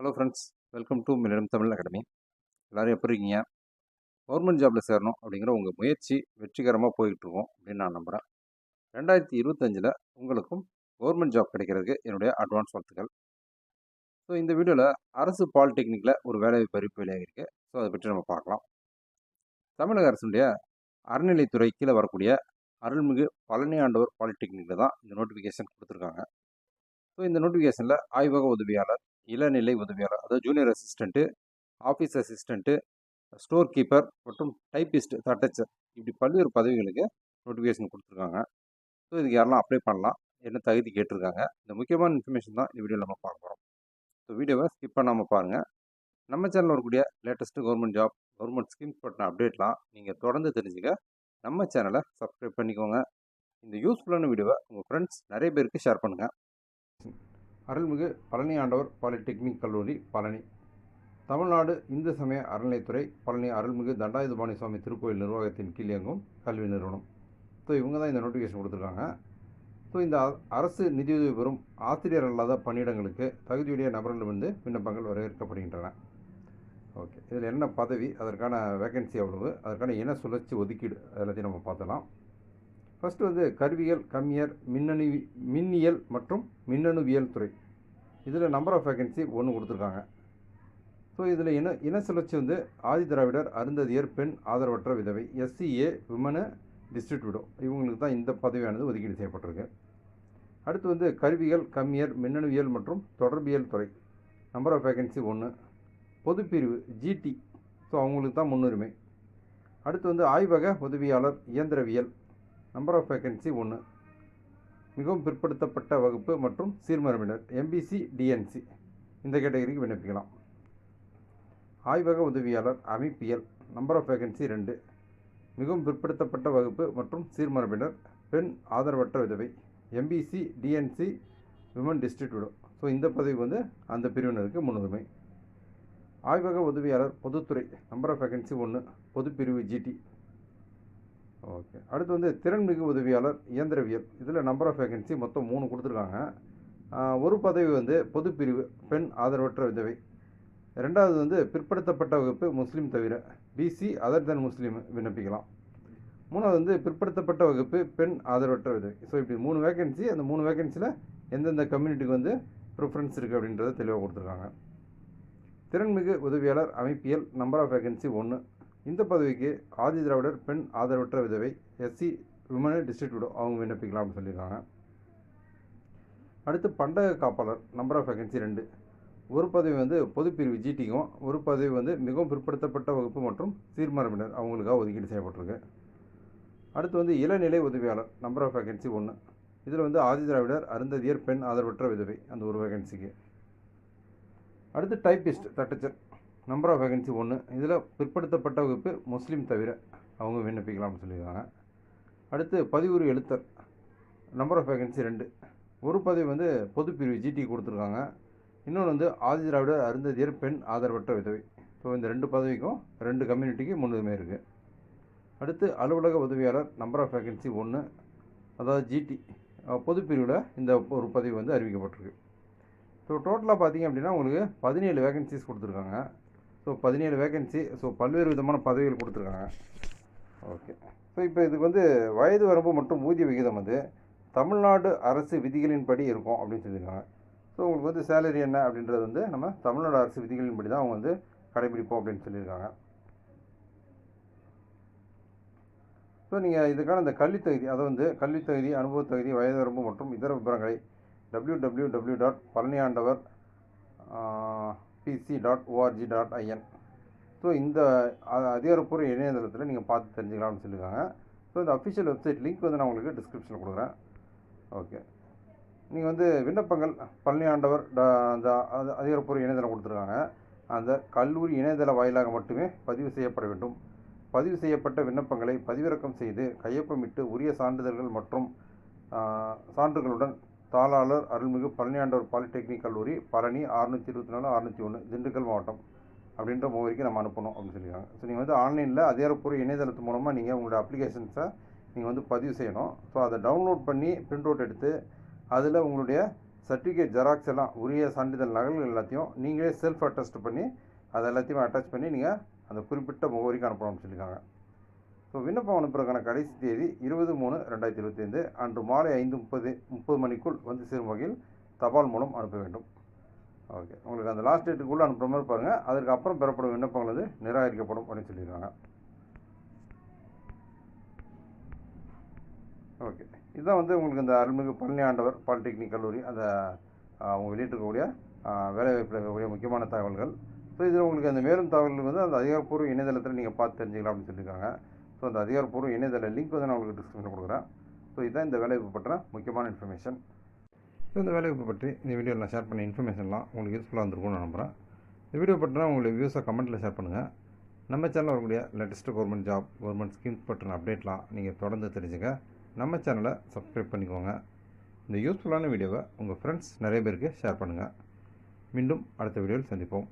Hello friends welcome to மில்லிடம் Tamil academy எல்லோரும் எப்படி இருக்கீங்க? கவர்மெண்ட் ஜாபில் சேரணும் அப்படிங்கிற உங்கள் முயற்சி வெற்றிகரமாக போயிட்டு இருக்கோம் அப்படின்னு நான் நம்புகிறேன் ரெண்டாயிரத்தி இருபத்தஞ்சில் உங்களுக்கும் கவர்மெண்ட் ஜாப் கிடைக்கிறதுக்கு என்னுடைய அட்வான்ஸ் வாழ்த்துக்கள். ஸோ இந்த வீடியோவில் அரசு பாலிடெக்னிக்கில் ஒரு வேலைவாய்ப்பு அறிவிப்பு வெளியாகிருக்கு ஸோ அதை பற்றி நம்ம பார்க்கலாம். தமிழக அரசுடைய அறநிலைத்துறை கீழே வரக்கூடிய அருள்மிகு பழனி ஆண்டவர் பாலிடெக்னிக்கில் தான் இந்த நோட்டிஃபிகேஷன் கொடுத்துருக்காங்க. ஸோ இந்த நோட்டிஃபிகேஷனில் ஆய்வக உதவியாளர் இளநிலை உதவியாளர் அதாவது junior assistant office assistant store keeper மற்றும் டைப்பிஸ்ட் தட்டச்சர் இப்படி பல்வேறு பதவிகளுக்கு நோட்டிஃபிகேஷன் கொடுத்துருக்காங்க. ஸோ இதுக்கு யாரெல்லாம் அப்ளை பண்ணலாம் என்ன தகுதி கேட்டிருக்காங்க இந்த முக்கியமான இன்ஃபர்மேஷன் தான் இந்த வீடியோவில் நம்ம பார்க்க போகிறோம் ஸோ வீடியோவை ஸ்கிப் பண்ணாமல் பாருங்கள் நம்ம சேனலில் வரக்கூடிய latest government job government schemes பற்றின அப்டேட்லாம் நீங்கள் தொடர்ந்து தெரிஞ்சுக்க நம்ம சேனலை சப்ஸ்கிரைப் பண்ணிக்கோங்க. இந்த யூஸ்ஃபுல்லான வீடியோவை உங்கள் ஃப்ரெண்ட்ஸ் நிறைய பேருக்கு ஷேர் பண்ணுங்கள் அருள்மிகு பழனி ஆண்டவர் பாலிடெக்னிக் கல்லூரி பழனி. தமிழ்நாடு இந்து சமய அறநிலைத்துறை பழனி அருள்மிகு தண்டாயுதபாணி சுவாமி திருக்கோயில் நிர்வாகத்தின் கீழ் இயங்கும் கல்வி நிறுவனம். ஸோ இவங்க தான் இந்த நோட்டிஃபிகேஷன் கொடுத்துருக்காங்க. ஸோ இந்த அரசு நிதியுதவி பெறும் ஆசிரியர் அல்லாத பணியிடங்களுக்கு தகுதியுடைய நபர்கள் வந்து விண்ணப்பங்கள் வரவேற்கப்படுகின்றன. ஓகே. இதில் என்ன பதவி அதற்கான வேகன்சி எவ்வளவு அதற்கான இன சுழற்சி ஒதுக்கீடு எல்லாத்தையும் நம்ம பார்த்தலாம் ஃபஸ்ட்டு வந்து கருவியல் கம்மியர் மின்னணு மின்னியல் மற்றும் மின்னணுவியல் துறை. இதில் நம்பர் ஆஃப் வேகன்சி ஒன்று கொடுத்துருக்காங்க. ஸோ இதில் இன இன சுழற்சி வந்து ஆதி திராவிடர் அருந்ததியர் பெண் ஆதரவற்ற விதவை எஸ்சிஏ விமனு டிஸ்ட்ரிக்ட் இவங்களுக்கு தான் இந்த பதவியானது ஒதுக்கீடு செய்யப்பட்டிருக்கு. அடுத்து வந்து கருவிகள் கம்மியர் மின்னணுவியல் மற்றும் தொடர்பியல் துறை. நம்பர் ஆஃப் வேகன்சி ஒன்று பொதுப்பிரிவு ஜிடி ஸோ அவங்களுக்கு தான் முன்னுரிமை. அடுத்து வந்து ஆய்வக உதவியாளர் இயந்திரவியல். நம்பர் ஆஃப் வேகன்சி ஒன்று மிகவும் பிற்படுத்தப்பட்ட வகுப்பு மற்றும் சீர்மரபினர் எம்பிசி டிஎன்சி இந்த கேட்டகரிக்கு விண்ணப்பிக்கலாம். ஆய்வக உதவியாளர் அமைப்பியல் நம்பர் ஆஃப் வேகன்சி ரெண்டு. மிகவும் பிற்படுத்தப்பட்ட வகுப்பு மற்றும் சீர்மரபினர் பெண் ஆதரவற்ற விதவை MBC DNC women district so இந்த பதவி வந்து அந்த பிரிவினருக்கு முன்னுரிமை. ஆய்வக உதவியாளர் பொதுத்துறை நம்பர் ஆஃப் வேகன்சி ஒன்று பொதுப்பிரிவு ஜிடி ஓகே. அடுத்து வந்து திறன்மிகு உதவியாளர் இயந்திரவியல். இதில் நம்பர் ஆஃப் வேகன்சி மொத்தம் மூணு கொடுத்துருக்காங்க. ஒரு பதவி வந்து பொதுப்பிரிவு பெண் ஆதரவற்ற விதவை. ரெண்டாவது வந்து பிற்படுத்தப்பட்ட வகுப்பு முஸ்லீம் தவிர பிசி அதர் தன் முஸ்லீம் விண்ணப்பிக்கலாம். மூணாவது வந்து பிற்படுத்தப்பட்ட வகுப்பு பெண் ஆதரவற்ற விதவை. ஸோ இப்படி மூணு வேகன்சி அந்த மூணு வேகன்சியில் எந்தெந்த கம்யூனிட்டிக்கு வந்து ப்ரிஃபரன்ஸ் இருக்குது அப்படின்றத தெளிவாக கொடுத்துருக்காங்க. திறன்மிகு உதவியாளர் அமைப்பியல் நம்பர் ஆஃப் வேகன்சி ஒன்று இந்த பதவிக்கு ஆதி திராவிடர் பெண் ஆதரவற்ற விதவை எஸ்சி விமன டிஸ்ட்ரிக்ட் அவங்க விண்ணப்பிக்கலாம் அப்படின்னு சொல்லியிருக்காங்க. அடுத்து பண்டக காப்பாளர் நம்பர் ஆஃப் வேகன்சி ரெண்டு. ஒரு பதவி வந்து பொதுப்பிரிவு ஜிடிக்கும் ஒரு பதவி வந்து மிகவும் பிற்படுத்தப்பட்ட வகுப்பு மற்றும் சீர்மரபினர் அவங்களுக்காக ஒதுக்கீடு செய்யப்பட்டிருக்கு. அடுத்து வந்து இளநிலை உதவியாளர் நம்பர் ஆஃப் வேகன்சி ஒன்று இதில் வந்து ஆதி திராவிடர் அருந்ததியர் பெண் ஆதரவற்ற விதவை அந்த ஒரு வேகன்சிக்கு அடுத்து டைப்பிஸ்ட் தட்டச்சர். நம்பர் ஆஃப் வேகன்சி ஒன்று இதில் பிற்படுத்தப்பட்ட வகுப்பு முஸ்லீம் தவிர அவங்க விண்ணப்பிக்கலாம்னு சொல்லியிருக்காங்க. அடுத்து பதிவுறு எழுத்தர். நம்பர் ஆஃப் வேகன்சி ரெண்டு. ஒரு பதவி வந்து பொதுப்பிரிவு ஜிடி கொடுத்துருக்காங்க. இன்னொன்று வந்து ஆதிதிராவிடர் அருந்ததியர் பெண் ஆதரவற்ற உதவி ஸோ இந்த ரெண்டு பதவிக்கும் ரெண்டு கம்யூனிட்டிக்கு முன்னுரிமை இருக்குது அடுத்து அலுவலக உதவியாளர் நம்பர் ஆஃப் வேகன்சி ஒன்று அதாவது ஜிடி பொதுப்பிரிவில் இந்த ஒரு பதவி வந்து அறிவிக்கப்பட்டிருக்கு. ஸோ டோட்டலாக பார்த்தீங்க அப்படின்னா உங்களுக்கு பதினேழு வேகன்சிஸ் கொடுத்துருக்காங்க. ஸோ பதினேழு வேகன்சி ஸோ பல்வேறு விதமான பதவிகள் கொடுத்துருக்காங்க. ஓகே ஸோ இப்போ இதுக்கு வந்து வயது வரம்பு மற்றும் ஊதிய விகிதம் வந்து தமிழ்நாடு அரசு விதிகளின்படி இருக்கும் அப்படின்னு சொல்லியிருக்காங்க. ஸோ உங்களுக்கு வந்து சேலரி என்ன அப்படின்றது வந்து நம்ம தமிழ்நாடு அரசு விதிகளின்படி தான் அவங்க வந்து கடைபிடிப்போம் அப்படின்னு சொல்லியிருக்காங்க. ஸோ நீங்கள் இதுக்கான இந்த கல்வித்தகுதி அதை வந்து கல்வித்தகுதி அனுபவத்தகுதி வயது வரம்பு மற்றும் இதர விவரங்களை W W W dot Palaniandavar PC dot ORG dot IN so இந்த அதிகாரப்பூர்வ இணையதளத்தில் நீங்கள் பார்த்து தெரிஞ்சுக்கலாம்னு சொல்லியிருக்காங்க ஸோ இந்த அஃபிஷியல் வெப்சைட் லிங்க் வந்து நான் உங்களுக்கு டிஸ்கிரிப்ஷனில் கொடுக்குறேன். ஓகே நீங்கள் வந்து விண்ணப்பங்கள் பழனி ஆண்டவர் அந்த அது- அதிகாரப்பூர்வ இணையதளம் கொடுத்துருக்காங்க. அந்த கல்லூரி இணையதள வாயிலாக மட்டுமே பதிவு செய்யப்பட வேண்டும். பதிவு செய்யப்பட்ட விண்ணப்பங்களை பதிவிறக்கம் செய்து கையொப்பமிட்டு உரிய சான்றிதழ்கள் மற்றும் சான்றுகளுடன் தாளாளர் அருள்மிகு பழனியாண்டவர் பாலிடெக்னிக் கல்லூரி பழனி அறுநூற்றி இருபத்தி நாலு அறுநூற்றி ஒன்று திண்டுக்கல் மாவட்டம் அப்படின்ற முகவரிக்கு நம்ம அனுப்பணும் அப்படின்னு சொல்லியிருக்காங்க. ஸோ நீங்கள் வந்து ஆன்லைனில் அதிகாரப்பூர்வ இணையதளத்து மூலமாக நீங்கள் உங்களோட அப்ளிகேஷன்ஸை நீங்கள் வந்து பதிவு செய்யணும். ஸோ அதை டவுன்லோட் பண்ணி பிரிண்ட் அவுட் எடுத்து அதில் உங்களுடைய சர்டிஃபிகேட் ஜெராக்ஸ் எல்லாம் உரிய சான்றிதழ் நகல்கள் எல்லாத்தையும் நீங்களே செல்ஃப் அட்டஸ்ட் பண்ணி அதை எல்லாத்தையும் அட்டாச் பண்ணி நீங்கள் அந்த குறிப்பிட்ட முகவரிக்கு அனுப்பணும்னு சொல்லியிருக்காங்க. ஸோ விண்ணப்பம் அனுப்புறதுக்கான கடைசி தேதி இருபது மூணு ரெண்டாயிரத்தி இருபத்தைந்து. அன்று மாலை ஐந்து முப்பது முப்பது மணிக்குள் வந்து சேரும் வகையில் தபால் மூலம் அனுப்ப வேண்டும். ஓகே. உங்களுக்கு அந்த லாஸ்ட் டேட்டுக்குள்ளே அனுப்புகிற மாதிரி பாருங்கள் அதற்கு அப்புறம் பெறப்படும் விண்ணப்பங்கள் வந்து நிராகரிக்கப்படும் அப்படின்னு சொல்லியிருக்காங்க. ஓகே. இதுதான் வந்து உங்களுக்கு இந்த அருள்மிகு பழனி ஆண்டவர் பாலிடெக்னிக் கல்லூரி அந்த அவங்க வெளியிட்டிருக்கக்கூடிய வேலைவாய்ப்பில் இருக்கக்கூடிய முக்கியமான தகவல்கள். ஸோ இதில் உங்களுக்கு அந்த மேலும் தகவல்கள் வந்து அந்த அதிகாரப்பூர்வ இணையதளத்தில் நீங்கள் பார்த்து தெரிஞ்சுக்கலாம் அப்படின்னு சொல்லியிருக்காங்க. ஸோ அந்த அதிகாரப்பூர்வ இணையதள லிங்க் வந்து நான் உங்களுக்கு டிஸ்கிரிப்ஷன் கொடுக்குறேன். ஸோ இதுதான் இந்த வேலைவாய்ப்பு பற்றின முக்கியமான இன்ஃபர்மேஷன் ஸோ இந்த வேலைவாய்ப்பு பற்றி இந்த வீடியோவில் நான் ஷேர் பண்ண இன்ஃபர்மேஷன்லாம் உங்களுக்கு யூஸ்ஃபுல்லாக இருந்திருக்கும்னு நம்புகிறேன் இந்த வீடியோ பற்றின உங்களுக்கு வியூஸை கமெண்ட்டில் ஷேர் பண்ணுங்கள் நம்ம சேனலில் வரக்கூடிய latest government job government schemes பற்றின அப்டேட்லாம் நீங்கள் தொடர்ந்து தெரிஞ்சுக்க நம்ம சேனலை சப்ஸ்கிரைப் பண்ணிக்கோங்க. இந்த யூஸ்ஃபுல்லான வீடியோவை உங்கள் ஃப்ரெண்ட்ஸ் நிறைய பேருக்கு ஷேர் பண்ணுங்கள் மீண்டும் அடுத்த வீடியோவில் சந்திப்போம்.